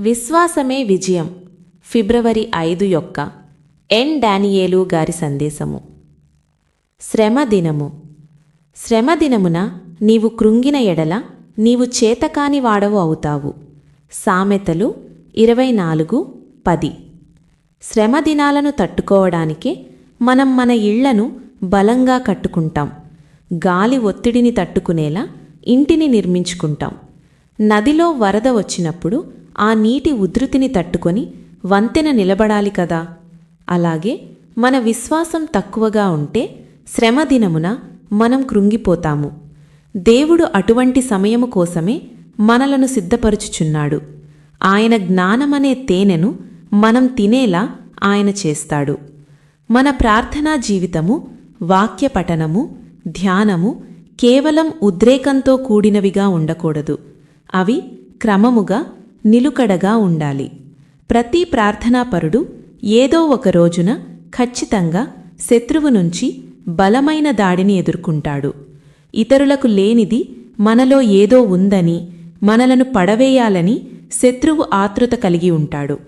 విశ్వాసమే విజయం. ఫిబ్రవరి ఐదు యొక్క ఎన్ డానియేలు గారి సందేశము. శ్రమ దినము శ్రమ దినమున నీవు కృంగిన ఎడల నీవు చేతకాని వాడవు అవుతావు. సామెతలు ఇరవై నాలుగు పది. శ్రమ దినాలను తట్టుకోవడానికే మనం మన ఇళ్ళను బలంగా కట్టుకుంటాం. గాలి ఒత్తిడిని తట్టుకునేలా ఇంటిని నిర్మించుకుంటాం. నదిలో వరద వచ్చినప్పుడు ఆ నీటి ఉధృతిని తట్టుకొని వంతెన నిలబడాలి కదా. అలాగే మన విశ్వాసం తక్కువగా ఉంటే శ్రమదినమున మనం కృంగిపోతాము. దేవుడు అటువంటి సమయము కోసమే మనలను సిద్ధపరుచుచున్నాడు. ఆయన జ్ఞానమనే తేనెను మనం తినేలా ఆయన చేస్తాడు. మన ప్రార్థనా జీవితము వాక్య పఠనము ధ్యానము కేవలం ఉద్రేకంతో కూడినవిగా ఉండకూడదు. అవి క్రమముగా నిలుకడగా ఉండాలి. ప్రతి ప్రార్థనాపరుడు ఏదో ఒక రోజున ఖచ్చితంగా శత్రువు నుంచి బలమైన దాడిని ఎదుర్కొంటాడు. ఇతరులకు లేనిది మనలో ఏదో ఉందని మనలను పడవేయాలని శత్రువు ఆతృత కలిగి ఉంటాడు.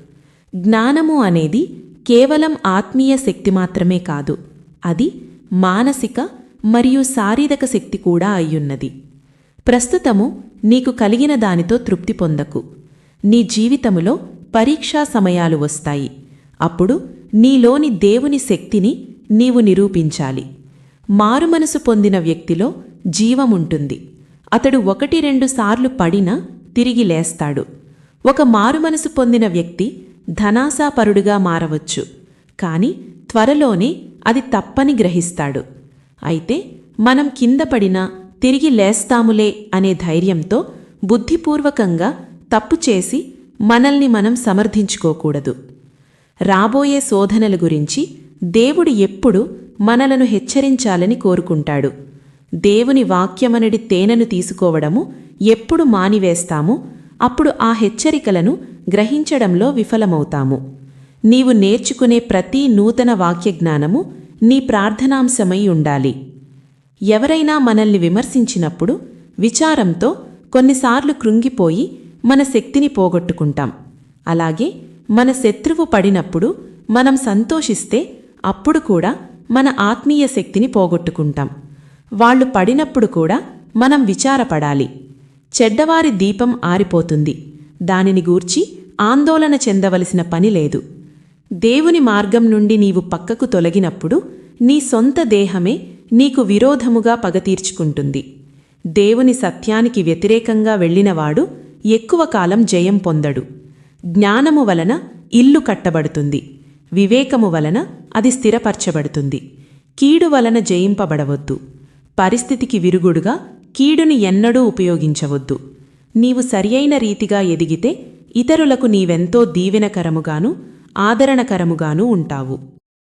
జ్ఞానము అనేది కేవలం ఆత్మీయ శక్తి మాత్రమే కాదు అది మానసిక మరియు శారీరక శక్తి కూడా అయ్యున్నది. ప్రస్తుతము నీకు కలిగిన దానితో తృప్తి పొందకు. నీ జీవితములో పరీక్షా సమయాలు వస్తాయి. అప్పుడు నీలోని దేవుని శక్తిని నీవు నిరూపించాలి. మారుమనసు పొందిన వ్యక్తిలో జీవముంటుంది అతడు ఒకటి రెండు సార్లు పడినా తిరిగి లేస్తాడు. ఒక మారుమనసు పొందిన వ్యక్తి ధనాసాపరుడుగా మారవచ్చు. కాని త్వరలోనే అది తప్పని గ్రహిస్తాడు. అయితే మనం కింద పడినా తిరిగి లేస్తాములే అనే ధైర్యంతో బుద్ధిపూర్వకంగా తప్పు చేసి మనల్ని మనం సమర్థించుకోకూడదు. రాబోయే శోధనల గురించి దేవుడు ఎప్పుడు మనలను హెచ్చరించాలని కోరుకుంటాడు. దేవుని వాక్యమనడి తేనెను తీసుకోవడము ఎప్పుడు మానివేస్తాము అప్పుడు ఆ హెచ్చరికలను గ్రహించడంలో విఫలమవుతాము. నీవు నేర్చుకునే ప్రతి నూతన వాక్యజ్ఞానము నీ ప్రార్థనాంశమై ఉండాలి. ఎవరైనా మనల్ని విమర్శించినప్పుడు విచారంతో కొన్నిసార్లు కృంగిపోయి మన శక్తిని పోగొట్టుకుంటాం. అలాగే మన శత్రువు పడినప్పుడు మనం సంతోషిస్తే అప్పుడు కూడా మన ఆత్మీయ శక్తిని పోగొట్టుకుంటాం. వాళ్ళు పడినప్పుడు కూడా మనం విచారపడాలి. చెడ్డవారి దీపం ఆరిపోతుంది. దానిని గూర్చి ఆందోళన చెందవలసిన పని లేదు. దేవుని మార్గం నుండి నీవు పక్కకు తొలగినప్పుడు నీ సొంత దేహమే నీకు విరోధముగా పగతీర్చుకుంటుంది దేవుని సత్యానికి వ్యతిరేకంగా వెళ్ళినవాడు ఎక్కువ కాలం జయం పొందడు. జ్ఞానము వలన ఇల్లు కట్టబడుతుంది. వివేకము వలన అది స్థిరపరచబడుతుంది. కీడు వలన జయింపబడవద్దు. పరిస్థితికి విరుగుడుగా కీడుని ఎన్నడూ ఉపయోగించవద్దు. నీవు సరియైన రీతిగా ఎదిగితే ఇతరులకు నీవెంతో దీవెనకరముగాను ఆదరణకరముగాను ఉంటావు.